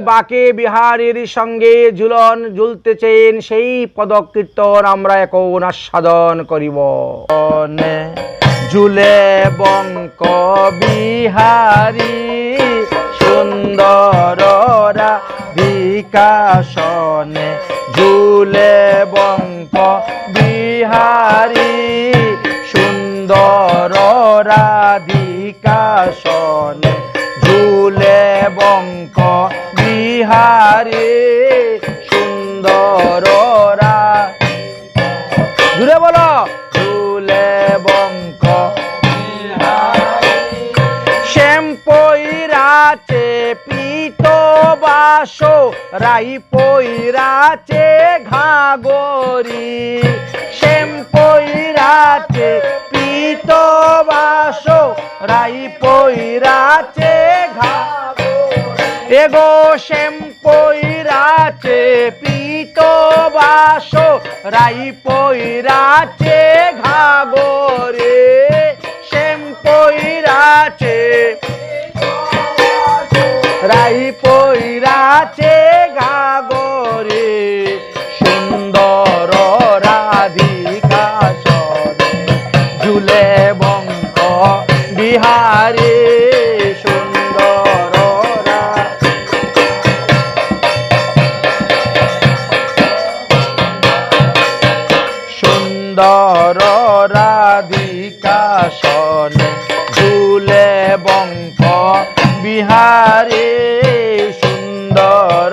বাকে বিহারীর সঙ্গে ঝুলন ঝুলতে ঝুলতেছেন সেই পদকীর্তন আমরা এখন আস্বাদন করিব। ঝুলে বঙ্ক বিহারী, সুন্দর বিকাশনে ঝুলে বঙ্ক বিহারী, সুন্দর রাধিকাশনে বিহারী সুন্দর রা। জুড়ে বলো। ঝুলে বঙ্ক শ্যাম পৈরাচে পিত বাস রাই পৈরাচে ঘাগরি। শ্যাম পিত বাস রাই পৈরাচে ঘাগরি। এগো শ্যাম পৈরাচে পিত বাস, রাই পৈরাচে ঘাগরে। শ্যাম পৈরাচে রাই পৈরাচে ঘাগরে। সুন্দর রাধিকা ঝুলে বঙ্ক বিহারে। সুন্দর রাধিকা সনে ঝুলে বিহারে সুন্দর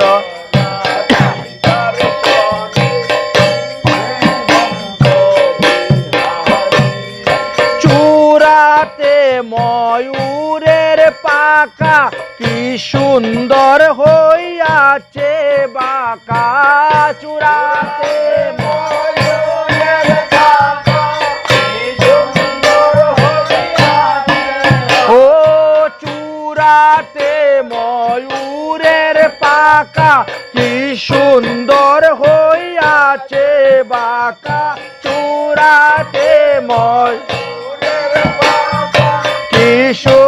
চূড়াতে ময়ূরের পাকা কি সুন্দর হইয়াছে বাঁকা চূড়াতে পাকা কি সুন্দর হইয়াছে বাঁকা চূড়াতে ময়। কি শোভা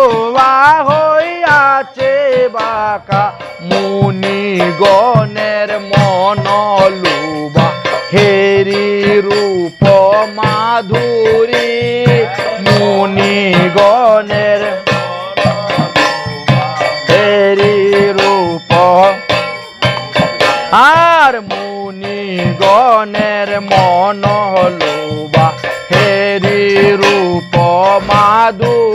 আর মুনি গণের মন হলো বা হেরি রূপ মাধুরী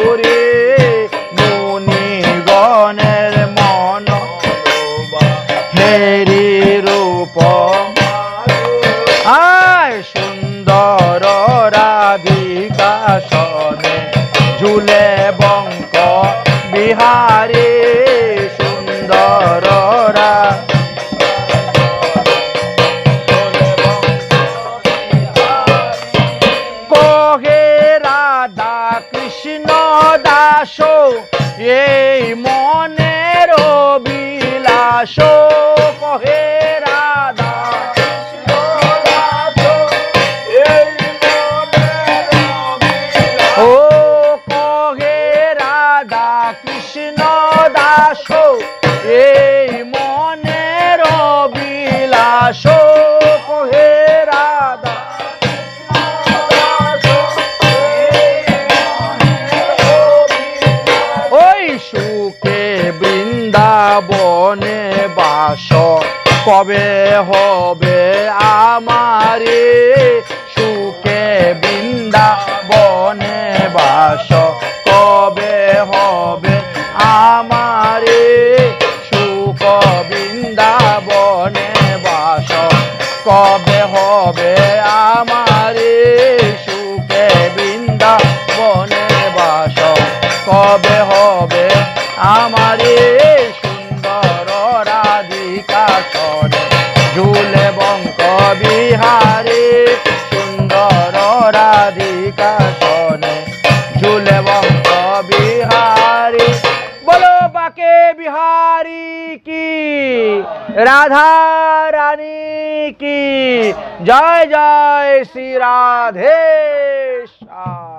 দাস এই মনের বিলাস কহে রাধা ও কহে রাধা কৃষ্ণ বাস কবে হবে আমারে? সুখে বৃন্দাবনে বাস কবে হবে আমারে? সুখ বৃন্দাবনে বাস কবে হবে আমারে? সুখে বৃন্দাবনে বাস কবে হবে আমারে? সরে ঝুলে বঙ্ক বিহারে, সুন্দর রাধিকা সনে ঝুলে বঙ্ক বিহারে। বলো বাকে বিহারি কি? রাধা রানী কি? জয় জয় শ্রী রাধে শ্যাম।